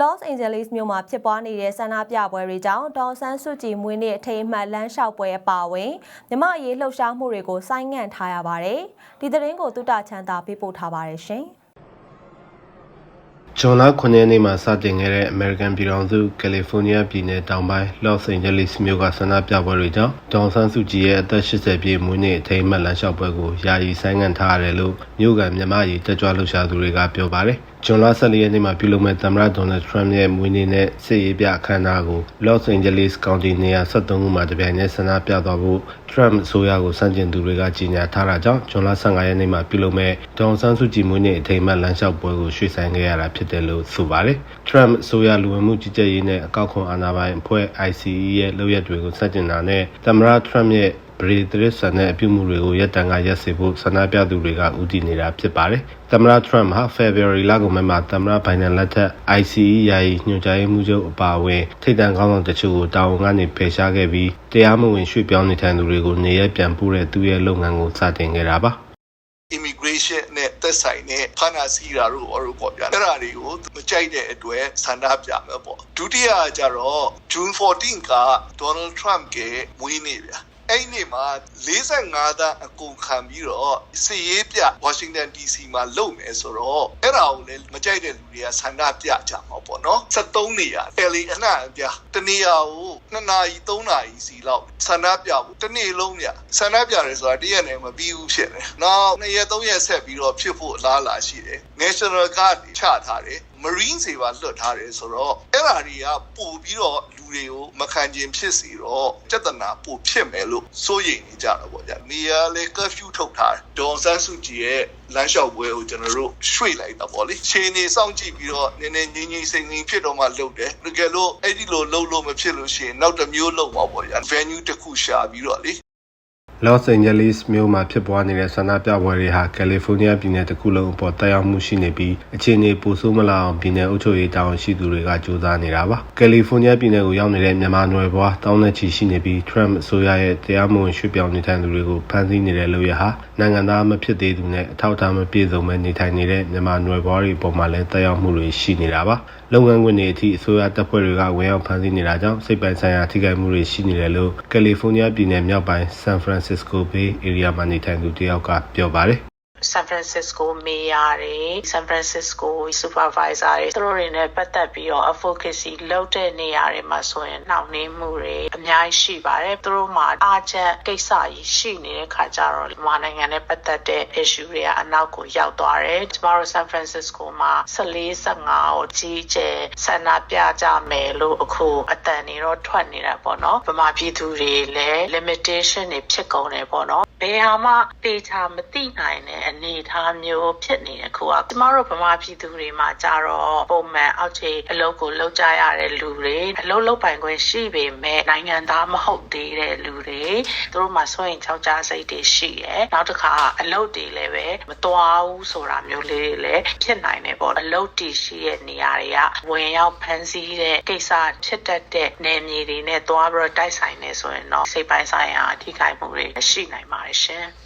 Los Angeles မြို့မှာဖြစ်ပွားနေတဲ့ဆန္ဒပြပွဲတွေကြောင့်ဒေါ်ဆန်းစုကြည်မွေးနေ့အထိမ်းအမှတ်လမ်းလျှောက်ပွဲအပါအဝင်မြမအရေးလှုပ်ရှားမှုတွေကိုဆိုင်းငံ့ထားရပါတယ်။ဒီသတင်းကိုတုတချမ်းသာပေးပို့ထားပါတယ်ရှင်။ဂျွန်လ9ရက်နေ့မှာစတင်ခဲ့တဲ့ American ပြည်ထောင်စုကယ်လီဖိုးနီးယားပြည်နယ်တောင်ပိုင်း Los Angeles မြို့ကဆန္ဒပြပွဲတွေကြောင့်ဒေါန်ဆန်းစုကြည်ရဲ့အသက်80ပြည့်မွေးနေ့အထိမ်းအမှတ်လမ်းလျှောက်ပွဲကိုယာယီဆိုင်းငံ့ထားရတယ်လို့မြို့ကန်မြန်မာရေးတက်ကြွလှုပ်ရှားသူတွေကပြောပါတယ်။ဂျွန်လ14ရက်နေ့မှာပြုလုပ်မဲ့သမ္မတဒေါ်နယ်ထရမ့်ရဲ့မွေးနေ့နဲ့စစ်ရေးပြအခမ်းအနားကို Los Angeles County နေရာ73ခုမှာတပြိုင်တည်းဆန္ဒပြသွားဖို့ထရမ့်အစိုးရကိုစန့်ကျင်သူတွေကကြေညာထားတာကြောင့်ဂျွန်လ15ရက်နေ့မှာပြုလုပ်မဲ့ဒေါန်ဆန်းစုကြည်မွေးနေ့အထိမ်းအမှတ်လမ်းလျှောက်ပွဲကိုရွှေ့ဆိုင်းခဲ့ရတာဖြစ်တယ်လို့ဆိုပါတယ်။ Trump အစိုးရလူဝင်မှုကြီးကြပ်ရေးနဲ့အကောက်ခွန်အာဏာပိုင်အဖွဲ့ ICE ရဲ့လုပ်ရက်တွေကိုစတင်တာနဲ့သမ္မတ Trump ရဲ့ ဗရေတရစ်ဆန်တဲ့အပြုမှုတွေကိုရပ်တန့်ကရပ်စေဖို့ဆန္ဒပြသူတွေကဥတည်နေတာဖြစ်ပါတယ်။သမ္မတ Trump ဟာ February လကုန်ပိုင်းမှာသမ္မတ Biden လက်ထက် ICE ယာယီညွှန်ကြားရေးမှူးချုပ်အပါအဝင်ထိပ်တန်းခေါင်းဆောင်တချို့ကိုတာဝန်ကနေဖယ်ရှားခဲ့ပြီးတရားမဝင်ရွှေ့ပြောင်းနေထိုင်သူတွေကိုနေရပ်ပြန်ပို့တဲ့သူရဲ့လုပ်ငန်းကိုစတင်ခဲ့တာပါ။ immigration နဲ့သက်ဆိုင်တဲ့ဖဏစီရာတို့အော်တို့ပေါ့ဗျာအဲ့ဒါတွေကိုမကြိုက်တဲ့အတွက်ဆန္ဒပြမယ်ပေါ့ဒုတိယကကြတော့ June 14က Donald Trump ကမွေးနေ့ဗျာ အဲ့ဒီမှာ45သန်းအကုန်ခံပြီးတော့စီရေးပြ Washington DC မှာလုပ်မယ်ဆိုတော့အဲ့ဒါကိုလည်းမကြိုက်တဲ့လူတွေကဆန္ဒပြကြမှာပေါ့နော်73နေရ LA အနှံ့အပြားတနေရာကို2နာရီ3နာရီစီလောက်ဆန္ဒပြဖို့တစ်နေ့လုံးပြဆန္ဒပြရဲဆိုတာတရက်နဲ့မပြီးဘူးဖြစ်တယ်နောက်2ရက်3ရက်ဆက်ပြီးတော့ဖြစ်ဖို့အလားအလာရှိတယ် National Guard ချထားတယ် Marine တွေပါလွတ်ထားတယ်ဆိုတော့အဲ့ဓာတွေကပို့ပြီးတော့လူတွေကိုမခံကျင်ဖြစ်စီတော့ပြဿနာပို့ဖြစ်မယ်လို့စိုးရိမ်နေကြတာပေါ့ဗျာနေရာလေ curfew ထုတ်ထားတယ်ဒေါ်ဆန်းစုကြည်ရဲ့လမ်းလျှောက်ပွဲကိုကျွန်တော်တို့ရွှေ့လိုက်တာပေါ့လေခြေနေစောင့်ကြည့်ပြီးတော့နည်းနည်းငြိမ်ငြိမ်စိမ်စိမ်ဖြစ်တော့မှလုပ်တယ်တကယ်လို့အဲ့ဒီလိုလုပ်လို့မဖြစ်လို့ရှိရင်နောက်တစ်မျိုးလုပ်မှာပေါ့ဗျာ venue တစ်ခုရှာပြီးတော့လေ Los Angeles မြို့မှာဖြစ်ပွားနေတဲ့ဆန္ဒပြပွဲတွေဟာကယ်လီဖိုးနီးယားပြည်နယ်တစ်ခုလုံးအပေါ်တက်ရောက်မှုရှိနေပြီးအခြေအနေပိုဆိုးမလာအောင်ပြည်နယ်အုပ်ချုပ်ရေးတာဝန်ရှိသူတွေကကြိုးစားနေတာပါ။ကယ်လီဖိုးနီးယားပြည်နယ်ကိုရောက်နေတဲ့မြန်မာနွယ်ဘွားတောင်းနဲ့ချီရှိနေပြီး Trump အစိုးရရဲ့တရားမဝင်ရွှေ့ပြောင်းနေထိုင်သူတွေကိုဖမ်းဆီးနေတဲ့လုပ်ရဟာနိုင်ငံသားမဖြစ်သေးသူနဲ့အထောက်အထားမပြည့်စုံမဲ့နေထိုင်နေတဲ့မြန်မာနွယ်ဘွားတွေအပေါ်မှာလည်းတက်ရောက်မှုတွေရှိနေတာပါ။လုပ်ငန်းခွင်တွေအထိအစိုးရတပ်ဖွဲ့တွေကဝင်ရောက်ဖမ်းဆီးနေတာကြောင့်စိတ်ပိုင်းဆိုင်ရာထိခိုက်မှုတွေရှိနေတယ်လို့ကယ်လီဖိုးနီးယားပြည်နယ်မြောက်ပိုင်း San Francisco Bay Area မှာနေထိုင်သူတယောက်ကပြောပါတယ် San Francisco Mayor တွေ San Francisco Supervisor တွေသူတို့တွေနဲ့ပတ်သက်ပြီးတော့ advocacy လုပ်တဲ့နေရာတွေမှာဆိုရင်နှောင့်နှေးမှုတွေအများကြီးရှိပါတယ်သူတို့မှာအားချက်ကိစ္စကြီးရှိနေတဲ့ခါကျတော့မြန်မာနိုင်ငံနဲ့ပတ်သက်တဲ့ issue တွေကအနောက်ကိုရောက်သွားတယ်ကျမတို့ San Francisco မှာ14 15ကိုကြီးကျယ်ဆန္ဒပြကြမယ်လို့အခုအတန်နေတော့ထွက်နေတာပေါ့နော်ဗမာပြည်သူတွေလည်း limitation တွေဖြစ်ကုန်တယ်ပေါ့နော်ဘယ်ဟာမှတေချာမသိနိုင်တဲ့အနေအထားမျိုးဖြစ်နေတဲ့ခုကကျမတို့ဗမာပြည်သူတွေမှာကြတော့ပုံမှန်အောက်ခြေအလုပ်ကိုလုပ်ကြရတဲ့လူတွေအလုပ်လုပ်ပိုင်ခွင့်ရှိပေမဲ့နိုင်ငံသားမဟုတ်သေးတဲ့လူတွေသူတို့မှာစွန့်ရင်ချောက်ကြားစိတ်တွေရှိတယ်နောက်တစ်ခါအလုပ်တွေလည်းပဲမသွားဘူးဆိုတာမျိုးလေးတွေလည်းဖြစ်နိုင်တယ်ပေါ့အလုပ်တည်ရှိတဲ့နေရာတွေကဝင်ရောက်ဖန်ဆီးတဲ့ကိစ္စဖြစ်တတ်တဲ့နယ်မြေတွေနဲ့သွားပြီးတော့တိုက်ဆိုင်နေဆိုရင်တော့စိတ်ပိုင်းဆိုင်ရာအထိခိုက်မှုတွေရှိနိုင်ပါတယ်ရှင်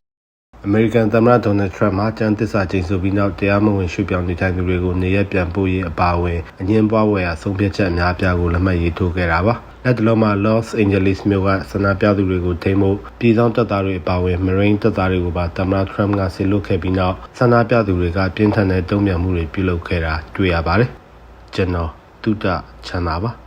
အမေရိကန်သမ္မတဒေါ်နယ်ထရမ့်ဟာကျန်းသစ္စာကျိန်ဆိုပြီးနောက်တရားမဝင်ရွှေ့ပြောင်းနေထိုင်သူတွေကိုနေရပ်ပြန်ပို့ရေးအပါအဝင်အငင်းပွားဝယ်ရာဆုံးဖြတ်ချက်အများပြားကိုလက်မှတ်ရေးထိုးခဲ့တာပါ။လက်တလုံးမှာ Los Angeles မြို့ကဆန္ဒပြသူတွေကိုထိန်းဖို့ပြည်ဆောင်တပ်သားတွေအပါအဝင် Marine တပ်သားတွေကိုပါသမ္မတထရမ့်ကဆီလွတ်ခဲ့ပြီးနောက်ဆန္ဒပြသူတွေကပြင်းထန်တဲ့တုံ့ပြန်မှုတွေပြုလုပ်ခဲ့တာတွေ့ရပါတယ်။ကျွန်တော်တုဒ္ဒချမ်းသာပါ။